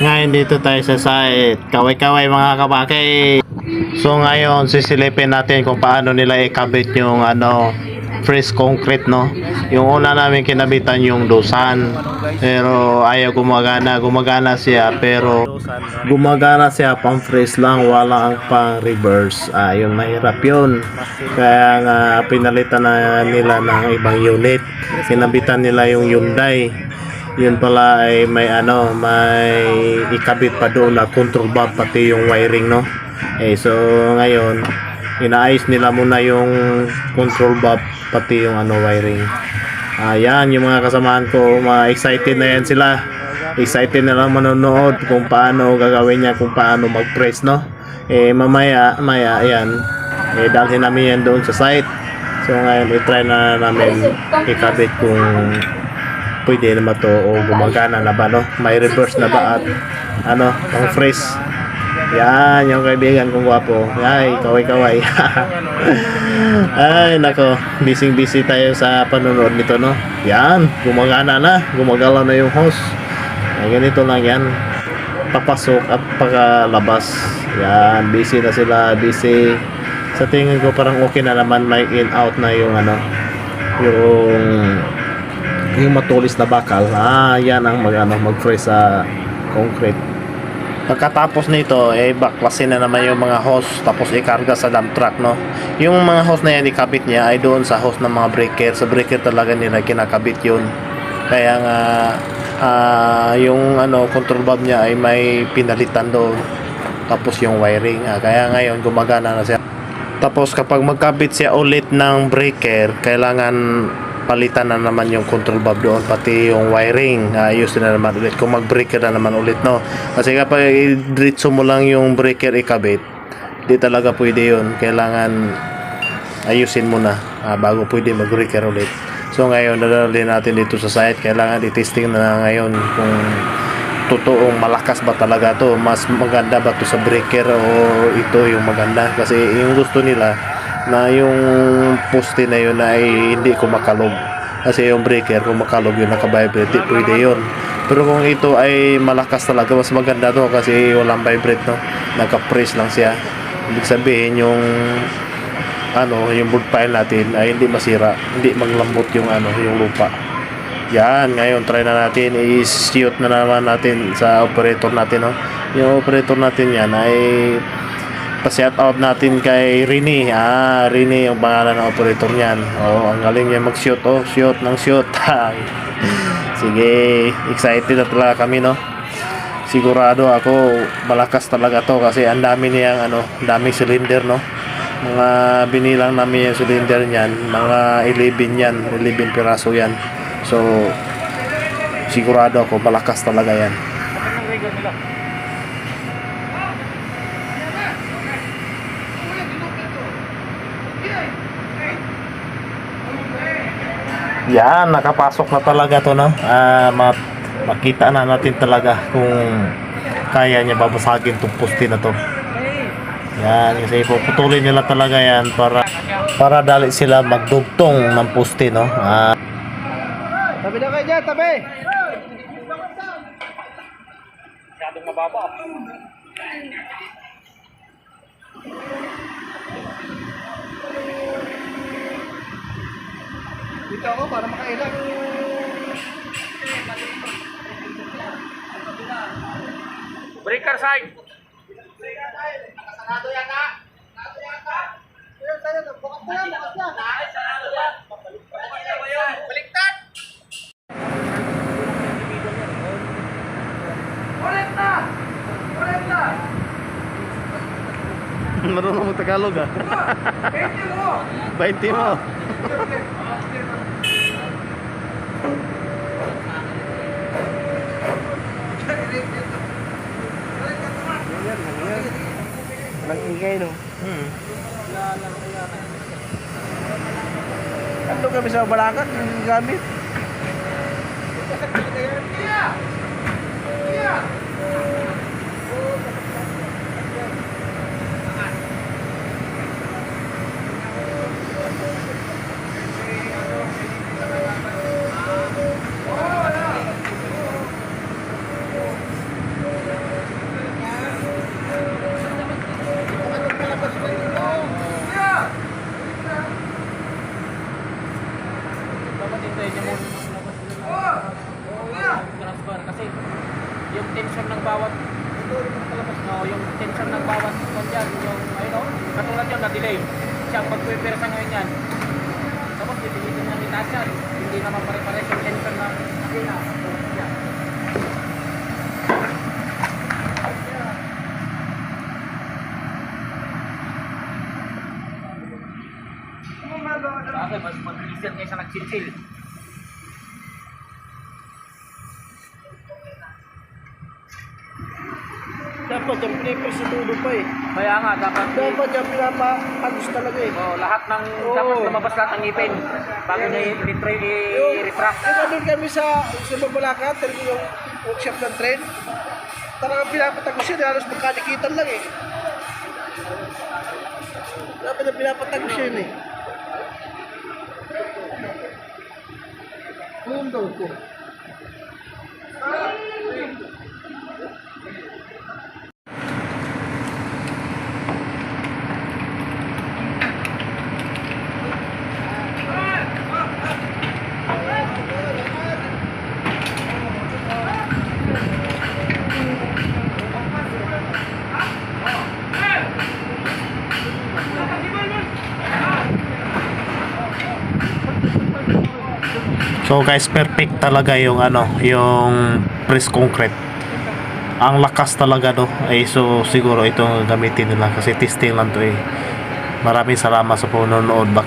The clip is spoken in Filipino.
Ngayon dito tayo sa site. Kaway-kaway mga kabakay. So ngayon sisilipin natin kung paano nila ikabit yung ano fresh concrete no. Yung una namin kinabitan yung dosan. Pero ayaw gumagana. Gumagana siya pero gumagana siya pang fresh lang. Wala ang pang reverse. Ah, mahirap yun. Kaya nga pinalitan na nila ng ibang unit. Kinabitan nila yung Hyundai yun pala ay may ano may ikabit pa doon na control valve pati yung wiring no? Eh so ngayon inaayos nila muna yung control valve pati yung ano wiring. Ayan yung mga kasamaan ko mga excited na yan sila. Excited na lang manonood kung paano gagawin niya kung paano mag press no? Eh mamaya maya ayan. Eh dalhin namin yan doon sa site. So ngayon i-try na namin ikabit kung pwede naman to o gumagana na ba no? May reverse na ba at ano pang fresh? Yan yung kaibigan kong gwapo. Ay kaway kaway ay nako busy busy tayo sa panonood nito no? Yan gumagana na. Gumagala na yung host. Ay ganito lang yan. Papasok at pakalabas. Yan busy na sila busy. Sa tingin ko parang okay na naman. May in out na yung ano yung yung matulis na bakal. Ah yan ang mag ano mag sa concrete. Pagkatapos nito eh baklasin na naman yung mga hose tapos ikarga sa dump truck no? Yung mga hose na yan ikabit niya ay doon sa hose ng mga breaker. Sa breaker talaga nila kinakabit yun. Kaya nga ah, yung ano control valve niya ay may pinalitan doon. Tapos yung wiring. Ah, kaya ngayon gumagana na siya. Tapos kapag magkabit siya ulit ng breaker kailangan palitan na naman yung control valve doon pati yung wiring. Ayusin na naman ulit. Kung mag breaker na naman ulit no? Kasi kapag diretso mo lang yung breaker ikabit di talaga pwede yun. Kailangan ayusin mo na ah, bago pwede mag breaker ulit. So ngayon dadalhin natin dito sa site. Kailangan i-testing na ngayon kung totoong malakas ba talaga to. Mas maganda ba to sa breaker o ito yung maganda? Kasi yung gusto nila na yung poste na yun ay hindi kumakalog kasi yung breaker kung makalog yun nakabibrate di pwede yun. Pero kung ito ay malakas talaga mas maganda to kasi walang vibrate no? Naka-press lang siya. Ibig sabihin yung ano yung board pile natin ay hindi masira. Hindi maglambot yung ano yung lupa. Yan ngayon try na natin. I-shoot na naman natin sa operator natin no? Yung operator natin yan ay pa-shout out natin kay Rini. Ah, Rini yung pangalan ng operator niyan. Oh, ang galing niya mag-shoot. Oh, shoot ng shoot. Sige, excited na talaga kami, no? Sigurado ako malakas talaga to kasi ang dami niyang ano, daming cylinder, no? Mga binilang namin yung cylinder niyan, mga 11 yan, 11 piraso yan. So, sigurado ako malakas talaga yan. Yan, nakapasok na talaga to no. Ah, ma- makita na natin talaga kung kaya niya babasagin tong poste na to. Yan, kasi puputulin nila talaga yan para para dali sila magdugtong ng poste no. Ah, Tabi na kayo dyan, tabi! Dito ako para makailan. Breaker side. Sarado yata. Sarado yata. Ayun, tayo. Bukas na yan, bukas na. Baliktad! Ulit na! Ulit na! marunong mo Tagalog ah. Thank you mo! 20 mo. Walang ingay no? Hmm. Ando kami sa balakat, yung gamit. yung tension ng bawat ito yung kalabas no, yung tension ng bawat kung dyan, yung ano, katulad yun na-delay. Siya ang mag-prepare sa ngayon yan. Tapos pipilitin niya itaas yan. Hindi naman pare-pares yung tension ng makina. Bakit? Mas mabilis yan kaysa nagsilsil. Yung tubo pa eh. Kaya nga, dapat Dapat yung pinapagos talaga eh. Oh, lahat ng Oo. dapat lumabas lahat ng ngipin bago niya i-retry i-refract. Kaya doon kami sa, sa Babalakat, talaga yung workshop ng train. Talagang pinapatagos yun, halos magkadikitan lang eh. Dapat na pinapatagos yun eh. Daw ko? So guys, perfect talaga yung ano, yung press concrete. Ang lakas talaga no. Ay so siguro ito gamitin nila kasi testing lang to eh. Maraming salamat sa panonood. Bak